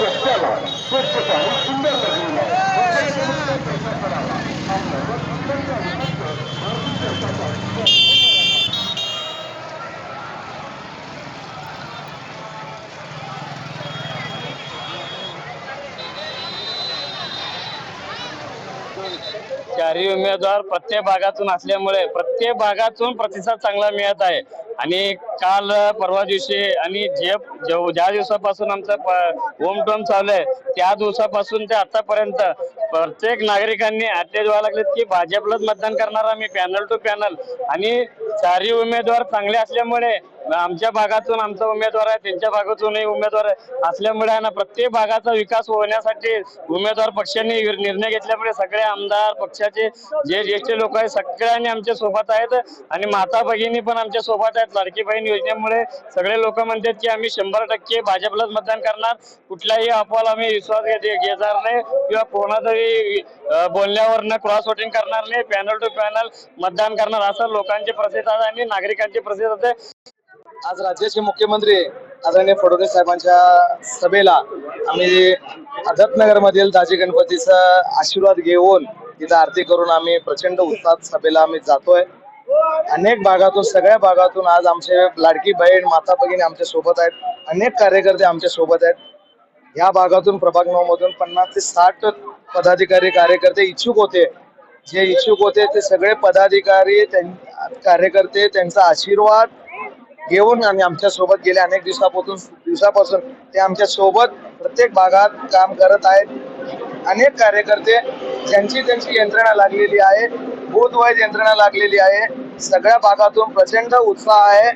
गच्च्याला स्वच्छता आणि सुंदरता घेऊन आला चारही उमेदवार प्रत्येक भागातून असल्यामुळे प्रत्येक भागातून प्रतिसाद चांगला मिळत आहे. आणि काल परवा दिवशी आणि जे ज्या दिवसापासून आमचं प- होम टोम चालू आहे त्या दिवसापासून ते आतापर्यंत प्रत्येक नागरिकांनी आटले व्हायला लागलेत की भाजपलाच मतदान करणार आम्ही पॅनल टू पॅनल आणि चारही उमेदवार चांगले असल्यामुळे आमच्या भागातून आमचा उमेदवार आहे त्यांच्या भागातूनही उमेदवार आहे. असल्यामुळे आहे ना प्रत्येक भागाचा विकास होण्यासाठी उमेदवार पक्षांनी निर्णय घेतल्यामुळे सगळे आमदार पक्षाचे जे ज्येष्ठ लोक आहेत सगळ्यांनी आमच्यासोबत आहेत. आणि माता भगिनी पण आमच्यासोबत आहेत. लाडकी बहीण योजनेमुळे सगळे लोक म्हणतात की आम्ही शंभर टक्के भाजपलाच मतदान करणार. कुठल्याही अफवाला आम्ही विश्वास घेणार नाही किंवा कोणातरी बोलण्यावर बोलण्यावरनं क्रॉस वोटिंग करणार नाही. पॅनल टू पॅनल मतदान करणार. असं लोकांचे प्रसिद्ध आहे आणि नागरिकांचे प्रसिद्ध आहे आज राज्याचे मुख्यमंत्री आदरणीय फडणवीस साहेबांच्या सभेला आम्ही आदतनगर मधील दाजी गणपतीचा आशीर्वाद घेऊन तिथं आरती करून आम्ही प्रचंड उत्साहात सभेला आम्ही जातोय. अनेक भागातून सगळ्या भागातून आज आमचे लाडकी बहीण माता भगिनी आमच्यासोबत आहेत. अनेक कार्यकर्ते आमच्यासोबत आहेत. या भागातून प्रभाग नऊ मधून पन्नास ते साठ पदाधिकारी कार्यकर्ते इच्छुक होते. जे इच्छुक होते ते सगळे पदाधिकारी त्यां- कार्यकर्ते त्यांचा आशीर्वाद घेऊन आणि आमच्यासोबत गेल्या अनेक दिवसापासून दिवसापासून ते आमच्यासोबत प्रत्येक भागात काम करत आहेत. अनेक कार्यकर्ते ज्यांची त्यांची यंत्रणा लागलेली आहे. बूथ वाईज यंत्रणा लागलेली आहे. सगळ्या भागातून प्रचंड उत्साह आहे.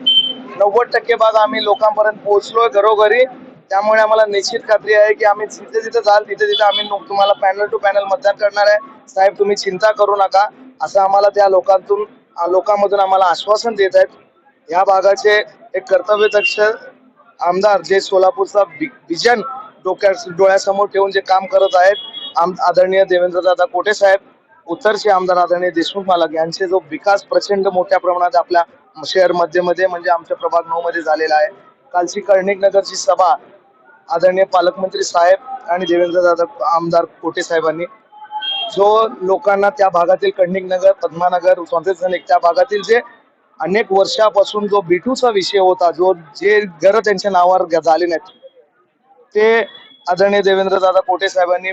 नव्वद टक्के भाग आम्ही लोकांपर्यंत पोहोचलोय घरोघरी. त्यामुळे आम्हाला निश्चित खात्री आहे की आम्ही जिथे जिथे जाल तिथे तिथे आम्ही तुम्हाला पॅनल टू पॅनल मतदान करणार आहे. साहेब तुम्ही चिंता करू नका. असं आम्हाला त्या लोकांतून लोकांमधून आम्हाला आश्वासन देत आहेत. या भागाचे एक कर्तव्यदक्ष आमदार जे सोलापूरचा विजन डोक्या डोळ्यासमोर ठेवून जे काम करत आहेत आम आदरणीय देवेंद्रदादा कोटे साहेब उत्तरचे आमदार आदरणीय देशमुख मालक यांचे जो विकास प्रचंड मोठ्या प्रमाणात आपल्या शहर मध्यमध्ये म्हणजे आमच्या प्रभाग नऊ मध्ये झालेला आहे. कालची कर्णिक नगरची सभा आदरणीय पालकमंत्री साहेब आणि देवेंद्रदादा आमदार कोटे साहेबांनी जो लोकांना त्या भागातील कर्णिक नगर पद्मानगर स्वातंत्र्य त्या भागातील जे अनेक वर्षापासून जो बिटूचा विषय होता जो जे घर त्यांच्या नावावर झाले नाहीत ते आदरणीय देवेंद्रदादा कोटे साहेबांनी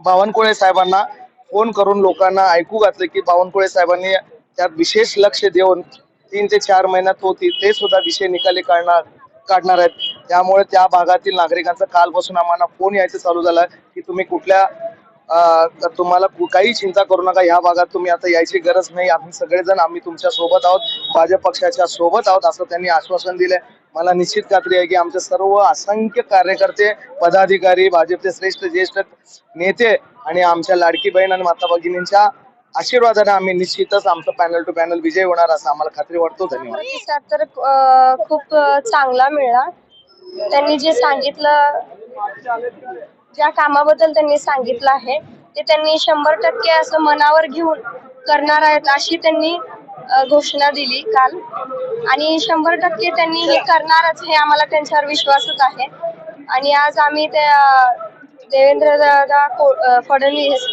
बावनकुळे साहेबांना फोन करून लोकांना ऐकू घातले की बावनकुळे साहेबांनी त्यात विशेष लक्ष देऊन तीन ते चार महिन्यात होती ते सुद्धा विषय निकाली काढणार काढणार आहेत. त्यामुळे त्या भागातील नागरिकांचा कालपासून आम्हाला फोन यायचं चालू झालं की तुम्ही कुठल्या तर तुम्हाला काही चिंता करू नका. ह्या भागात तुम्ही आता यायची गरज नाही. आम्ही सगळेजण आम्ही तुमच्यासोबत आहोत. भाजप पक्षाच्या सोबत आहोत असं त्यांनी आश्वासन दिलंय. मला निश्चित खात्री आहे की आमचे सर्व असंख्य कार्यकर्ते पदाधिकारी भाजपचे श्रेष्ठ ज्येष्ठ नेते आणि आमच्या लाडकी बहीण आणि माता भगिनींच्या आशीर्वादाने आम्ही निश्चितच आमचं पॅनल टू पॅनल विजय होणार असं आम्हाला खात्री वाटतो. धन्यवाद. हो, तर खूप चांगला मिळाला. त्यांनी जे सांगितलं ज्या कामाबद्दल त्यांनी सांगितलं आहे ते त्यांनी शंभर टक्के असं मनावर घेऊन करणार आहेत अशी त्यांनी घोषणा दिली काल. आणि शंभर टक्के त्यांनी हे करणारच हे आम्हाला त्यांच्यावर विश्वासच आहे. आणि आज आम्ही त्या देवेंद्र दादा फडणवीस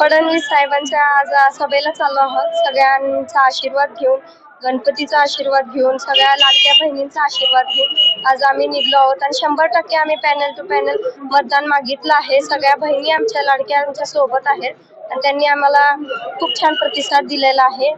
फडणवीस साहेबांच्या आज सभेला चाललो आहोत. सगळ्यांचा आशीर्वाद घेऊन गणपतीचा आशीर्वाद घेऊन सगळ्या लाडक्या बहिणींचा आशीर्वाद घेऊन आज आम्ही निघलो आहोत आणि शंभर टक्के आम्ही पॅनल टू पॅनल मतदान मागितलं आहे. सगळ्या बहिणी आमच्या लाडक्या आमच्यासोबत आहेत आणि त्यांनी आम्हाला खूप छान प्रतिसाद दिलेला आहे.